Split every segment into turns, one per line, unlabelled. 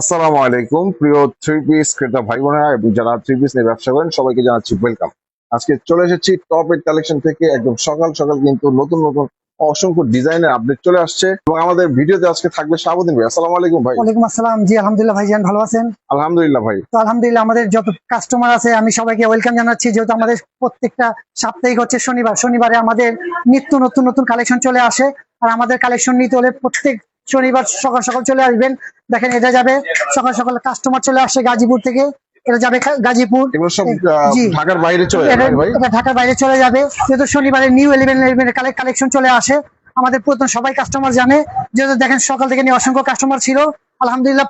আসসালামু আলাইকুম। প্রিয় থ্রি পিস ক্রেতা ভাই বোনেরা এবং যারা থ্রি পিস নিয়ে ব্যবসা করেন সবাইকে জানাচ্ছি ওয়েলকাম আজকে চলে এসেছি টপ এর কালেকশন থেকে একদম সকাল সকাল কিন্তু নতুন নতুন অসংখ্য ডিজাইনের আপডেট চলে আসছে এবং আমাদের ভিডিওতে আজকে থাকবে শাহাবুদ্দিন ভাই। আসসালামু আলাইকুম ভাই।
ওয়ালাইকুম আসসালাম। জি আলহামদুলিল্লাহ ভাইজান ভালো আছেন?
আলহামদুলিল্লাহ ভাই।
তো আলহামদুলিল্লাহ আমাদের যত কাস্টমার আছে আমি সবাইকে ওয়েলকাম জানাচ্ছি। যেহেতু আমাদের প্রত্যেকটা সাপ্তাহিক হচ্ছে শনিবার শনিবারে আমাদের নিত্য নতুন নতুন কালেকশন চলে আসে। আর আমাদের কালেকশন নিতে হলে প্রত্যেক শনিবার সকাল সকাল চলে আসবেন। দেখেন এটা যাবে সকাল সকাল কাস্টমার চলে আসে গাজীপুর থেকে। এটা যাবে গাজীপুর।
ঢাকার বাইরে চলে
এটা ঢাকার বাইরে চলে যাবে। যেহেতু শনিবারে নিউ ইলেভেন ইলেভেনের কালেকশন চলে আসে আমাদের প্রথম সবাই কাস্টমার জানে। যেহেতু দেখেন সকাল থেকে নিয়ে অসংখ্য কাস্টমার ছিল। আলহামদুলিল্লাহ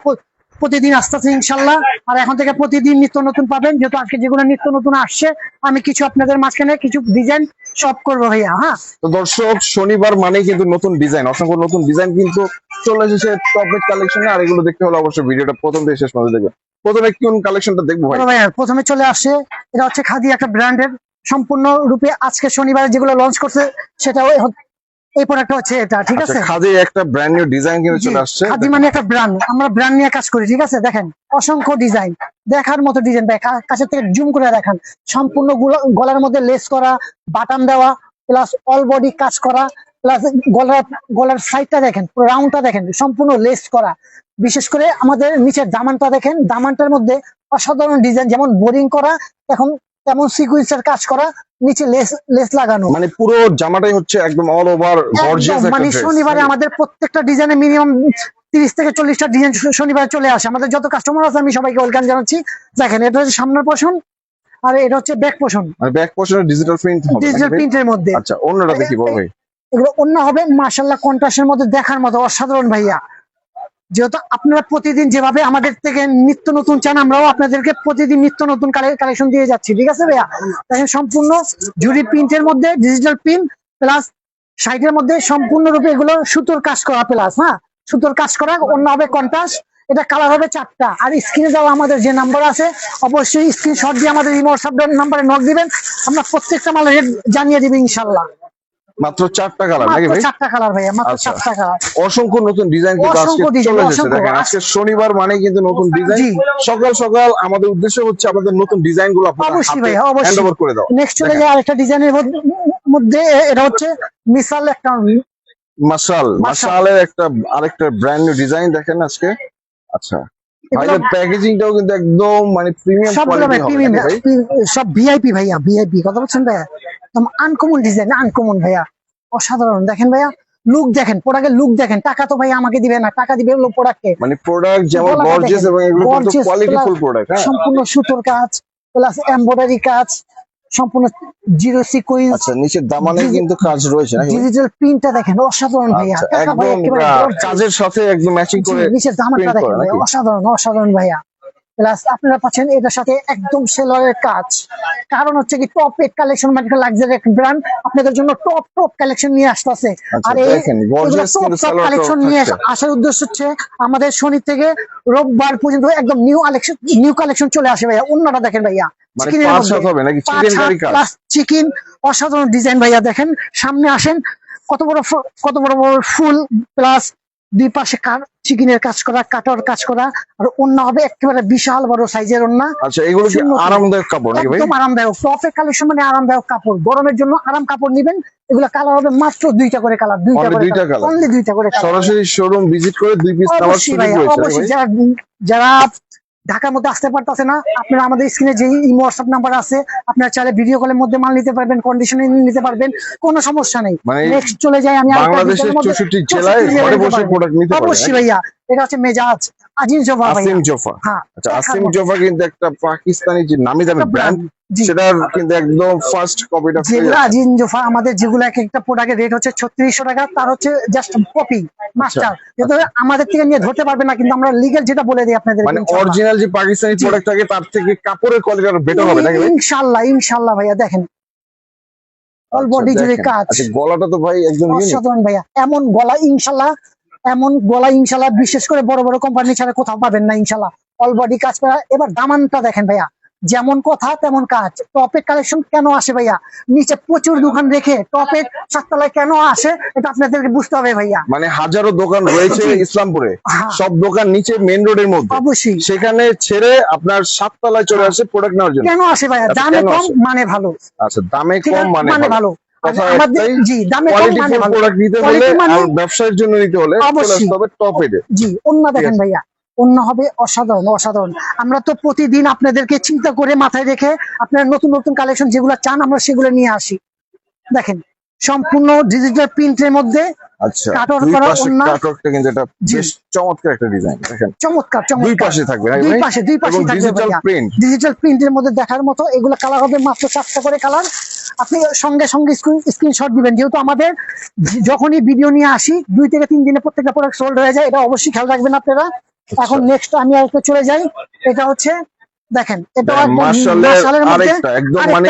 প্রতিদিন আসতেছে ইনশাল্লাহ। আর এখন থেকে প্রতিদিন নিত্য নতুন পাবেন। যেহেতু আজকে যেগুলো নিত্য নতুন আসছে আমি কিছু আপনাদের মাঝখানে কিছু ডিজাইন সব করব ভাইয়া হ্যাঁ?
তো দর্শক শনিবার মানেই কিন্তু নতুন ডিজাইন অসংখ্য নতুন ডিজাইন কিন্তু চলে এসেছে টপ এর কালেকশনে আর এগুলো দেখতে হলে অবশ্যই ভিডিওটা প্রথম থেকে শেষ পর্যন্ত দেখবেন। প্রথমে কোন কালেকশনটা দেখব
ভাইয়া? প্রথমে চলে আসছে এটা হচ্ছে খাদি একটা ব্র্যান্ডের সম্পূর্ণ রূপে আজকে শনিবারে যেগুলো লঞ্চ করছে সেটা ওই হ- এই প্রোডাক্ট হচ্ছে এটা ঠিক
আচ্ছা
আছে?
খাদি একটা ব্র্যান্ড নিউ ডিজাইন কিন্তু চলে আসছে।
খাদি মানে একটা ব্র্যান্ড আমরা ব্র্যান্ড নিয়ে কাজ করি ঠিক আছে? দেখেন অসংখ্য ডিজাইন দেখার মতো ডিজাইন ভাই কা- কাছের থেকে জুম করে দেখান। সম্পূর্ণ গলার মধ্যে লেস করা বাটাম দেওয়া প্লাস অল বডি কাজ করা প্লাস গলার গলার সাইডটা দেখেন রাউন্ডটা দেখেন সম্পূর্ণ লেস করা। বিশেষ করে আমাদের নিচের দামানটা দেখেন দামানটার মধ্যে অসাধারণ ডিজাইন যেমন বোরিং করা এখন তেমন সিকুয়েন্সের কাজ করা নিচে লেস লেস লাগানো।
মানে পুরো জামাটাই হচ্ছে একদম অল ওভার গর্জিয়াস
মানে শনিবারে আমাদের প্রত্যেকটা ডিজাইনে মিনিমাম তিরিশ থেকে চল্লিশটা ডিজাইন শনিবারে চলে আসে। আমাদের যত কাস্টমার আছে আমি সবাইকে ওয়েলকাম জানাচ্ছি। দেখেন এটা হচ্ছে সামনের পোষণ আর এটা হচ্ছে ব্যাক পোষণ
মানে ব্যাক পোর্শনে ডিজিটাল প্রিন্ট হবে।
ডিজিটাল প্রিন্টের মধ্যে।
আচ্ছা অন্যটা দেখি বড় ভাই।
এগুলো অন্য হবে মার্শাল্লাহ কন্ট্রাস্টের মধ্যে দেখার মতো অসাধারণ ভাইয়া। যেহেতু আপনারা প্রতিদিন যেভাবে আমাদের থেকে নিত্য নতুন চান, আমরাও আপনাদেরকে প্রতিদিন নিত্য নতুন কালেকশন দিয়ে যাচ্ছি, ঠিক আছে ভাইয়া? দেখেন সম্পূর্ণ জুড়ি প্রিন্টের মধ্যে ডিজিটাল প্রিন্ট প্লাস সাইডের মধ্যে সম্পূর্ণরূপে এগুলো সুতোর কাজ করা প্লাস হ্যাঁ? সুতোর কাজ করা, অন্য হবে কন্ট্রাস্ট এটা কালার হবে চারটা। আর স্ক্রিনে দেওয়া আমাদের যে নাম্বার আছে, অবশ্যই স্ক্রিনশট দিয়ে আমাদের ইমো হোয়াটসঅ্যাপ নাম্বারে নক দিবেন, আমরা প্রত্যেকটা মালের রেট জানিয়ে দিবি ইনশাল্লাহ।
মাত্র চারটা কালার নাকি ভাই?
চারটা কালার ভাইয়া মাত্র
আচ্ছা।
চারটা কালার
অসংখ্য নতুন ডিজাইন কিন্তু আজকে চলে এসেছে। দেখেন আজকে শনিবার মানে কিন্তু নতুন ডিজাইন সকাল সকাল আমাদের উদ্দেশ্য হচ্ছে আপনাদের নতুন ডিজাইনগুলো
অবশ্যই ভাইয়া, অবশ্যই।
হ্যান্ড ওভার করে দাও।
নেক্সট চলে যায় আরেকটা ডিজাইনের মধ্যে এটা হচ্ছে মিসাল একটা
মাশাল মাশালের একটা আরেকটা ব্র্যান্ড নিউ ডিজাইন দেখেন আজকে। আচ্ছা। প্যাকেজিংটাও কিন্তু একদম মানে প্রিমিয়াম
ভাই
কোয়ালিটি হবে ভাই?
সব ভিআইপি ভাইয়া ভিআইপি কথা বলছেন ভাইয়া? একদম আনকমন ডিজাইন আনকমন ভাইয়া। অসাধারণ। দেখেন ভাইয়া লুক দেখেন প্রোডাক্টের লুক দেখেন। টাকা তো ভাই আমাকে দিবে না টাকা দিবে হলো প্রোডাক্টকে
মানে প্রোডাক্ট যেমন গর্জিয়াস এবং এগুলো কিন্তু কোয়ালিটিফুল প্রোডাক্ট হ্যাঁ?
সম্পূর্ণ সুতোর কাজ প্লাস এমব্রয়ডারি কাজ সম্পূর্ণ জিরো সিকুয়েন্স
আচ্ছা নিচের দামানে কিন্তু কাজ রয়েছে নাকি ভাই?
ডিজিটাল প্রিন্টটা দেখেন অসাধারণ ভাইয়া।
আচ্ছা, একদম। কাজের সাথে একদম ম্যাচিং
জি,
করে
নিচের দামানটা দেখেন ভাইয়া, অসাধারণ অসাধারণ ভাইয়া। প্লাস আপনারা পাচ্ছেন এটার সাথে একদম সেলরের কাজ। কারণ হচ্ছে কি টপ এড কালেকশন মানে লাক্সারি ব্র্যান্ড আপনাদের জন্য টপ টপ কালেকশন নিয়ে আসতেছে।
আচ্ছা,
আর এই টপ টপ কালেকশন নিয়ে আসার উদ্দেশ্য হচ্ছে আমাদের শনি থেকে রোববার পর্যন্ত একদম নিউ কালেকশন নিউ কালেকশন চলে আসে ভাইয়া। অন্যটা দেখেন ভাইয়া।
মানে চিকেন
অসাধারণ ডিজাইন ভাইয়া দেখেন। সামনে আসেন কত বড় কত বড় বড় ফুল প্লাস দুই পাশে চিকেনের কাজ করা কাটার কাজ করা আর অন্য হবে একেবারে বিশাল বড় সাইজের অন্য
আচ্ছা এগুলো কি আরামদায়ক কাপড় নাকি ভাই?
একদম আরামদায়ক। টপের কালেকশন মানে আরামদায়ক কাপড়। গরমের জন্য আরাম কাপড় নিবেন। এগুলো কালার হবে মাত্র দুইটা করে কালার দুইটা করে
দুইটা?
অনলি দুইটা করে।
সরাসরি শোরুম ভিজিট করে দুই পিস
যারা ঢাকার মধ্যে আসতে পারতেছে না। আপনারা আমাদের স্ক্রিনে যে হোয়াটসঅ্যাপ নাম্বার আছে আপনারা চাইলে ভিডিও কলের মধ্যে মাল নিতে পারবেন কন্ডিশনে নিতে পারবেন কোনো সমস্যা নেই।
মানে
নেক্সট চলে যাই আমি
বাংলাদেশের
ডিজাইনের মধ্যে-
চৌষট্টি জেলায় ঘরে বসে প্রোডাক্ট নিতে পারবেন
অবশ্যই ভাইয়া এটা হচ্ছে মেজাজ।
আসিম জোফা।
হ্যাঁ
আচ্ছা আসিম জোফা কিন্তু একটা পাকিস্তানি যে নামি দামি ব্র্যান্ড সেটার কিন্তু একদম ফার্স্ট কপিটা
যেগুলো আজিন জোফা আমাদের যেগুলো এক একটা প্রোডাক্টের রেট হচ্ছে ছত্রিশশো টাকা তার হচ্ছে জাস্ট কপি মাস্টার যেহেতু আমাদের থেকে নিয়ে ধরতে পারবে না কিন্তু আমরা লিগেল যেটা বলে দিই আপনাদের
মানে অরিজিনাল যে পাকিস্তানি। প্রোডাক্ট থাকে তার থেকে কাপড়ের কোয়ালিটি আরও বেটার হবে নাকি
ভাইয়া দেখেন। অল
আচ্ছা,
বডি জুড়ে কাজ।
আচ্ছা গলাটা তো ভাই একদম
অসাধারণ ভাইয়া এমন গলা ইনশাল্লাহ এমন গলা ইনশাল্লাহ বিশেষ করে বড় বড় কোম্পানি ছাড়া কোথাও পাবেন না ইনশাল্লাহ। অল বডি কাজ করা। এবার দামানটা দেখেন ভাইয়া। যেমন কথা তেমন কাজ। টপের কালেকশন কেন আসে ভাইয়া? নিচে প্রচুর দোকান রেখে টপের সাততলায় কেন আসে? এটা আপনাদেরকে বুঝতে হবে ভাইয়া।
মানে হাজারো দোকান রয়েছে ইসলামপুরে।
হ্যাঁ।
সব দোকান নিচে মেন রোডের মধ্যে।
অবশ্যই।
সেখানে ছেড়ে আপনার সাততলায় চলে আসে প্রোডাক্ট নেওয়ার জন্য।
কেন আসে ভাইয়া?
আচ্ছা,
দামে কম মানে ভালো।
আচ্ছা দামে কম মানে
মানে
ভালো। কোয়ালিটি
মানে মানে-
আর ব্যবসায়ের জন্য নিতে হলে টপ
জি অন্য দেখেন ভাইয়া অন্য হবে অসাধারণ অসাধারণ। আমরা তো প্রতিদিন আপনাদেরকে চিন্তা করে মাথায় রেখে আপনারা নতুন নতুন কালেকশন যেগুলো চান আমরা সেগুলো নিয়ে আসি। দেখেন সম্পূর্ণ ডিজিটাল প্রিন্টের মধ্যে
আচ্ছা
কাটওয়ার্ক
দুই
করা
পাশে কাটওয়ার্কটা কিন্তু এটা বেশ চমৎকার একটা ডিজাইন দেখেন।
চমৎকার
দুই পাশে থাকবে
দুই
ভাই?
পাশে দুই পাশে থাকবে
ডিজিটাল প্রিন্ট
ডিজিটাল প্রিন্টের মধ্যে দেখার মতো এগুলো কালার হবে মাত্র চারটা করে কালার আপনি সঙ্গে সঙ্গে স্ক্রিনশট দিবেন। যেহেতু আমাদের যখনই ভিডিও নিয়ে আসি দুই থেকে তিন দিনে প্রত্যেকটা প্রোডাক্ট সোল্ড হয়ে যায়। এটা অবশ্যই খেয়াল রাখবেন আপনারা। এখন নেক্সট আমি আরেকটা চলে যাই। এটা হচ্ছে দেখেন এটা
মার্শালের
মার্শালের
আরেকটা একদম মানে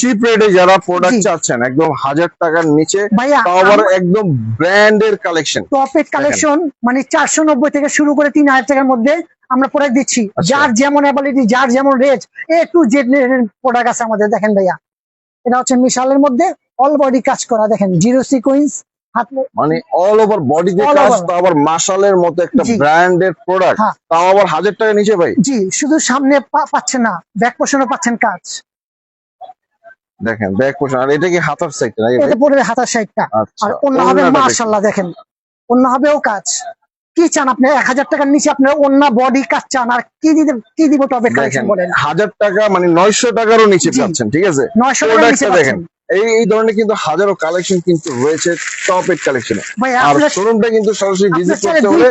চিপ রেটে যারা প্রোডাক্ট চাচ্ছেন একদম হাজার টাকার নিচে
ভাইয়া
তাও আবার একদম ব্র্যান্ডের কালেকশন
টপের কালেকশন মানে চারশো নব্বই থেকে শুরু করে তিন হাজার টাকার মধ্যে আমরা প্রোডাক্ট দিচ্ছি।
আচ্ছা।
যার যেমন অ্যাবিলিটি যার যেমন rate A to Z product আছে আমাদের দেখেন ভাইয়া। এটা হচ্ছে মিশালের মধ্যে অল বডি কাজ করা দেখেন জিরো সিকোয়েন্স হাত
মানে অল ওভার কাজ
over।
আবার মতো একটা প্রোডাক্ট
হ্যাঁ।
তাও আবার হাজার টাকা নিচে ভাই।
জি শুধু সামনে পাচ্ছেন না ব্যাক পাচ্ছেন কাজ।
দেখেন ব্যাক পোর্শন আর এটা কি হাতার সাইড নাকি
এটা পড়বে হাতার সাইডটা
আচ্ছা
আর অন্য হবে
ওড়নাটা দেখেন।
অন্য হবেও কাজ। কি চান আপনি? এক হাজার টাকার নিচে আপনার অন্য বডি কাজ চান আর কি দিতে কি দিব টপের কালেকশন বলেন।
হাজার টাকা মানে নয়শো টাকারও নিচে। পাচ্ছেন ঠিক আছে?
নয়শো
প্রোডাক্টটা দেখেন। এই ধরনের কিন্তু হাজারো কালেকশন কিন্তু রয়েছে টপ এড কালেকশনে আর শোরুমটা কিন্তু সরাসরি ভিজিট করতে হলে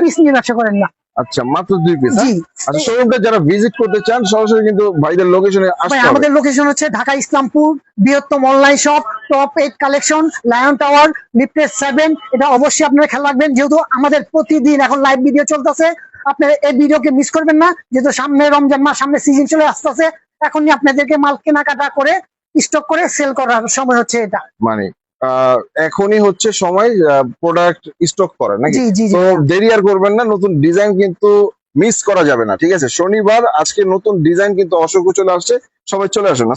করেন না।
আচ্ছা মাত্র দুই পিস
জি।
আচ্ছা শোরুমটা যারা ভিজিট করতে চান সরাসরি কিন্তু ভাইদের লোকেশনে আসতে হবে।
আমাদের লোকেশন হচ্ছে ঢাকা ইসলামপুর বৃহত্তম online shop top eight collection lion tower lifted seven এটা অবশ্যই আপনারা খেয়াল রাখবেন যেহেতু আমাদের প্রতিদিন এখন লাইভ ভিডিও চলতেছে। আপনারা এই ভিডিওকে মিস করবেন না যেহেতু সামনে রমজান মাস সামনে সিজন চলে আসতেছে। এখনই আপনাদেরকে মাল কেনাকাটা করে স্টক করে সেল করার সময় হচ্ছে এটা।
মানে আহ, এখনই হচ্ছে সময় প্রোডাক্ট স্টক করার নাকি? তো দেরি আর করবেন না নতুন ডিজাইন কিন্তু মিস করা যাবে না ঠিক আছে? শনিবার আজকে নতুন ডিজাইন কিন্তু অসংখ্য চলে আসছে সবাই চলে আসুন।